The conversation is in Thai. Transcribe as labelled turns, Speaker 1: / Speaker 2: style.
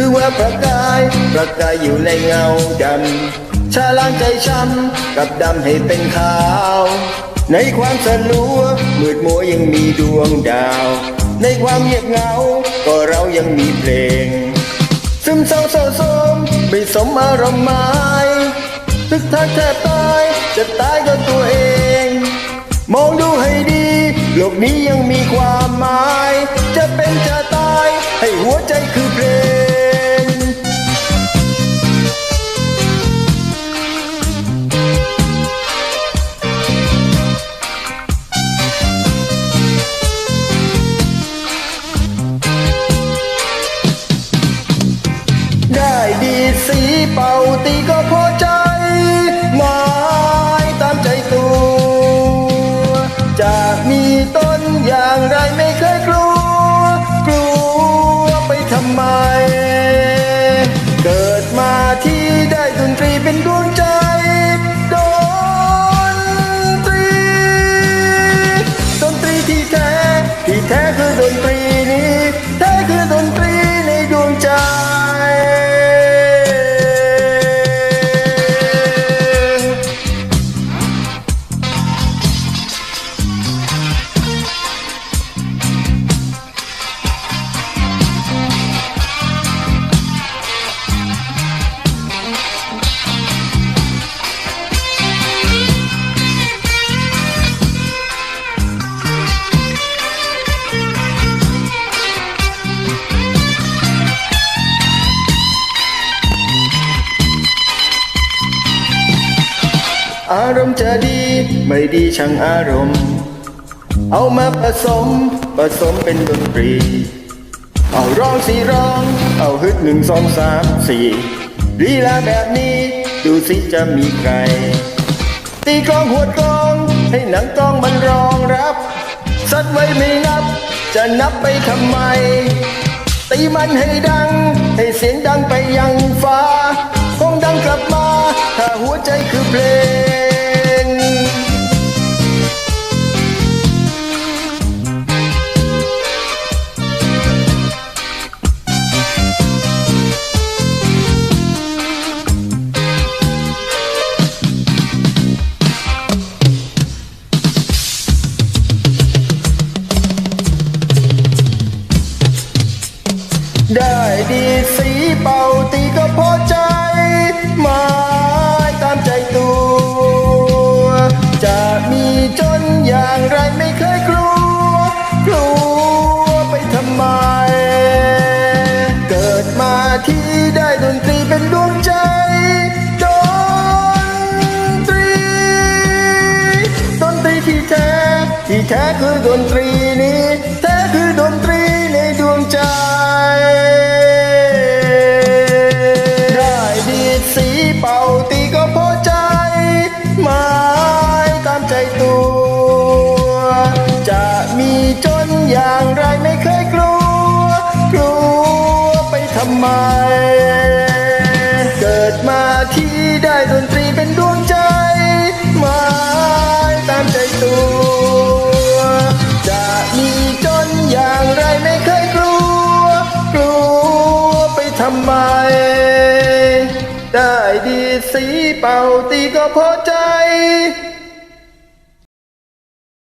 Speaker 1: คือว่าประกายประกายอยู่ในเงาดำชาล้างใจช้ำกับดำให้เป็นขาว ในความสลัวมืดมัวยังมีดวงดาว ในความเงียบเงา ก็เรายังมีเพลง ซึมเศร้าโศโศมไม่สมอารมณ์หมายตึกทักแทบตายจะตายก็ตัวเอง มองดูให้ดี โลกนี้ยังมีความหมาย จะเป็นจะ เป่าตีก็พอใจหมายตามใจตัว จะมีต้นอย่างไรไม่เคยกลัว กลัวไปทำไม เกิดมาที่ได้ดนตรีเป็นดวงใจดนตรี ดนตรีที่แท้ ที่แท้คือดนตรีนี้ แท้คือดนตรีในดวงใจ อารมณ์จะดีไม่ดีช่างอารมณ์ เอามาผสมผสมเป็นดนตรี เอาร้องสี่ร้อง เอาฮึดหนึ่งสองสามสี่ลีลาแบบนี้ดูสิจะมีใคร ตีกลองหัวกลอง ให้หนังกลองมันรองรับ สัดไว้ไม่นับ จะนับไปทำไม ตีมันให้ดัง ให้เสียงดังไปยังฟ้า คงดังกลับมา ถ้าหัวใจคือเพลง ได้ดีสีเป่าตีก็พอใจหมายตามใจตัว จะมีจนอย่างไรไม่เคยกลัว กลัวไปทำไม เกิดมาที่ได้ดนตรีเป็นดวงใจดนตรี ดนตรีที่แท้ ที่แท้คือดนตรีนี้ำไม เกิดมาที่ได้ดนตรีเป็นดวงใจหมายตามใจตัว จะมีจนอย่างไรไม่เคยกลัว กลัวไปทำไม ได้ดีสีเป่าตีก็พอใจ